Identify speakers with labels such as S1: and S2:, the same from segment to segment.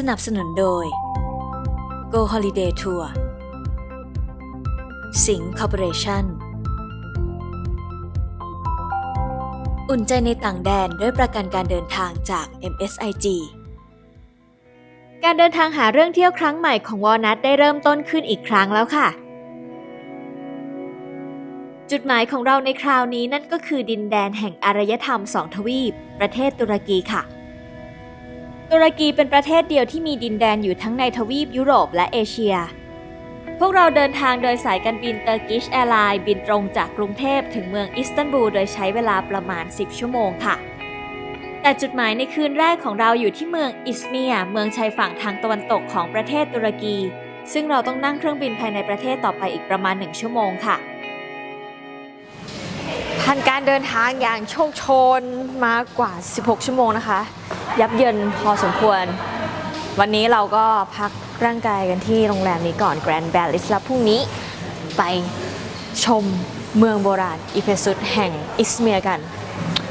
S1: สนับสนุนโดย Go Holiday Tour สิงคอร์ปอเรชั่นอุ่นใจในต่างแดนด้วยประกันการเดินทางจาก MSIG การเดินทางหาเรื่องเที่ยวครั้งใหม่ของวอลนัทได้เริ่มต้นขึ้นอีกครั้งแล้วค่ะ จุดหมายของเราในคราวนี้นั่นก็คือดินแดนแห่งอารยธรรมสองทวีป ประเทศตุรกีค่ะ ตุรกีเป็นประเทศเดียวที่มีดินแดนอยู่ทั้งในทวีปยุโรปและเอเชีย พวกเราเดินทางโดยสายการบินเตอร์กิชแอร์ไลน์บินตรงจากกรุงเทพถึงเมืองอิสตันบูลโดยใช้เวลาประมาณ 10 ชั่วโมงค่ะ แต่จุดหมายในคืนแรกของเราอยู่ที่เมืองอิสเมียเมืองชายฝั่งทางตะวันตกของประเทศตุรกี ซึ่งเราต้องนั่งเครื่องบินภายในประเทศต่อไปอีกประมาณ 1 ชั่วโมงค่ะ
S2: ผ่านการเดินทางอย่างโชคชนมากว่า 16 ชั่วโมงนะคะ ยับเยินพอสมควร วันนี้เราก็พักร่างกายกันที่โรงแรมนี้ก่อนแกรนด์แบลิสแล้วพรุ่งนี้ไปชมเมืองโบราณอีเพซุสแห่งอิสเมียกัน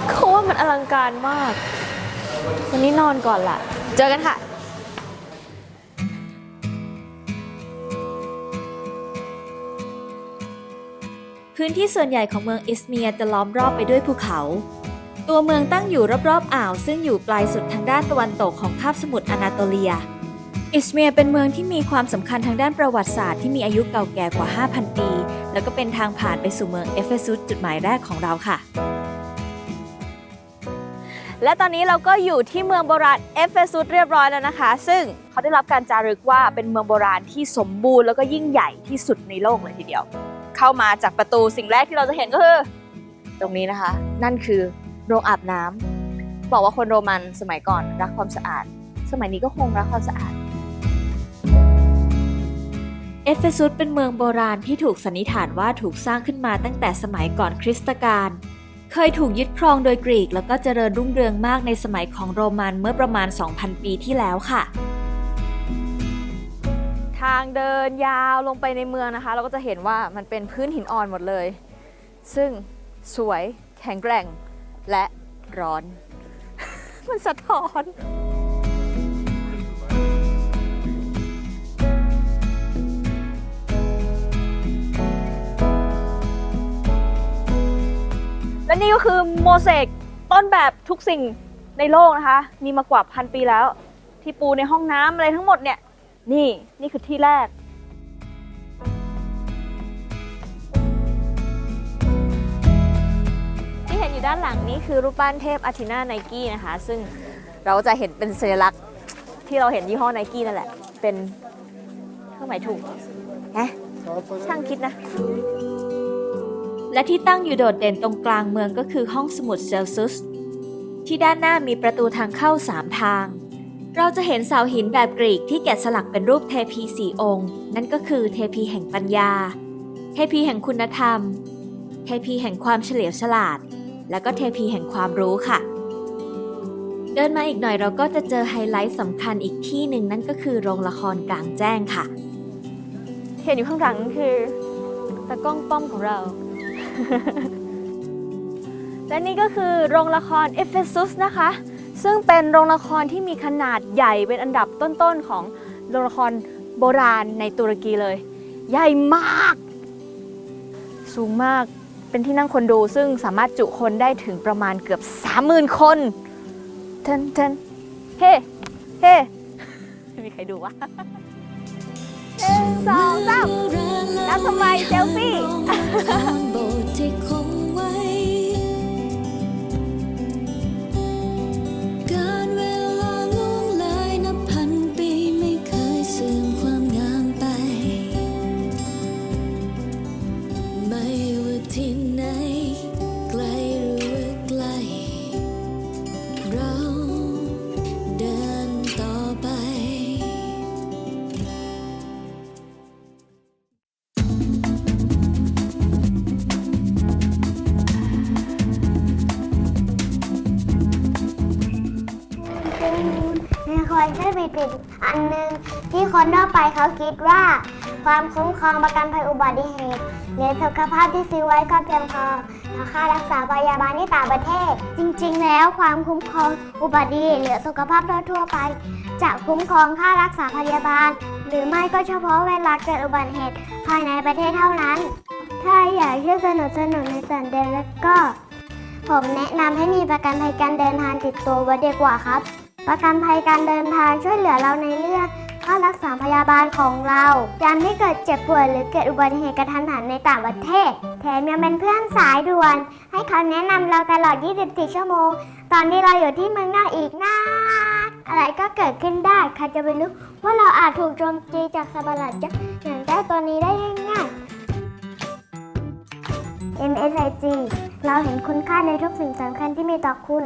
S2: เขาว่ามันอลังการมาก วันนี้นอนก่อนละเจอกันค่ะ
S1: พื้นที่ส่วนใหญ่ของเมืองอิสเมียจะล้อมรอบไปด้วยภูเขา ตัวเมืองตั้งอยู่รอบๆอ่าว ซึ่งอยู่ปลายสุดทางด้านตะวันตกของคาบสมุทรอนาโตเลีย อิสเมียเป็นเมืองที่มีความสำคัญทางด้านประวัติศาสตร์ที่มีอายุเก่าแก่กว่า 5,000 ปี แล้วก็เป็นทางผ่านไปสู่เมืองเอเฟซุสจุดหมายแรกของเราค่ะ
S2: และตอนนี้เราก็อยู่ที่เมืองโบราณเอเฟซุสเรียบร้อยแล้วนะคะ ซึ่งเขาได้รับการจารึกว่าเป็นเมืองโบราณที่สมบูรณ์แล้วก็ยิ่งใหญ่ที่สุดในโลกเลยทีเดียว เข้ามาจากประตูสิ่งแรกที่เราจะเห็นก็คือตรงนี้นะคะ นั่นคือโรงอาบน้ำบอกว่าคนโรมันสมัยก่อนรักความสะอาด สมัยนี้ก็คงรักความสะอาด
S1: เอเฟซุสเป็นเมืองโบราณที่ถูกสันนิษฐานว่าถูกสร้างขึ้นมาตั้งแต่สมัยก่อนคริสตกาล เคยถูกยึดครองโดยกรีก แล้วก็เจริญรุ่งเรืองมากในสมัยของโรมันเมื่อประมาณ 2,000 ปีที่แล้วค่ะ
S2: ทางเดินยาวลงไปในเมืองนะคะ เราก็จะเห็นว่ามันเป็นพื้นหินอ่อนหมดเลย ซึ่งสวยแข็งแกร่งและร้อน มันสะท้อนและนี่ก็คือโมเสกต้นแบบทุกสิ่งในโลกนะคะ มีมากว่าพันปีแล้ว ที่ปูในห้องน้ำอะไรทั้งหมดเนี่ย นี่นี่คือที่แรก ที่เห็นอยู่ด้านหลังนี้คือรูปปั้นเทพอาทินาไนกี้นะคะ ซึ่งเราจะเห็นเป็นสัญลักษณ์ที่เราเห็นยี่ห้อไนกี้นั่นแหละ เป็นเครื่องหมายถูกฮะช่างคิดนะ
S1: และที่ตั้งอยู่โดดเด่นตรงกลางเมืองก็คือห้องสมุดเซลซุสที่ด้านหน้ามีประตูทางเข้าสามทาง เราจะเห็นเสาหินแบบกรีกที่แกะสลักเป็นรูปเทพีสี่องค์ นั่นก็คือเทพีแห่งปัญญา เทพีแห่งคุณธรรม เทพีแห่งความเฉลียวฉลาด แล้วก็เทพีแห่งความรู้ค่ะ เดินมาอีกหน่อยเราก็จะเจอไฮไลท์สำคัญอีกที่หนึ่งนั่นก็คือโรงละครกลางแจ้งค่ะ
S2: เห็นอยู่ข้างหลังคือตากล้องป้อมของเรา และนี่ก็คือโรงละครเอเฟซุสนะคะ ซึ่งเป็นโรงละครที่มีขนาดใหญ่เป็นอันดับต้นๆของโรงละครโบราณในตุรกีเลย ใหญ่มาก สูงมากเป็นที่นั่งคนดูซึ่งสามารถจุคนได้ถึงประมาณเกือบ 30,000 คนเทนเทนเฮ้เฮ้ไม่มีใครดูวะหนึ่งสองสามแล้วทำไมเซลฟี่
S3: ผิดๆอันหนึ่งที่คนทั่วไปเขาคิดว่า ความคุ้มครองประกันภัยอุบัติเหตุหรือสุขภาพที่ซื้อไว้ก็เพียงพอต่อค่ารักษาพยาบาลที่ต่างประเทศ จริง ๆ แล้วความคุ้มครองอุบัติเหตุหรือสุขภาพทั่วไป จะคุ้มครองค่ารักษาพยาบาล หรือไม่ก็เฉพาะเวลาเกิดอุบัติเหตุภายในประเทศเท่านั้น ถ้าอยากที่สนุกสนุกในสันเดนแล้วก็ ผมแนะนำให้มีประกันภัยการเดินทางติดตัวไว้ดีกว่าครับ ประกันภัยการเดินทางช่วยเหลือเราในเรื่องค่ารักษาพยาบาลของเรายามที่เกิดเจ็บป่วยหรือเกิดอุบัติเหตุกระทันหันในต่างประเทศ แถมยังเป็นเพื่อนสายด่วน ให้คำแนะนำเราตลอด 24 ชั่วโมง ตอนที่เราอยู่ที่เมืองนอกอีกนาอะไรก็เกิดขึ้นได้ใครจะไปรู้ว่าเราอาจถูกโจมตีจากสัตว์ประหลาดอย่างเจ้าตัวนี้ได้ง่ายๆ MSIG เราเห็นคุณค่าในทุกสิ่งสำคัญที่มีต่อคุณ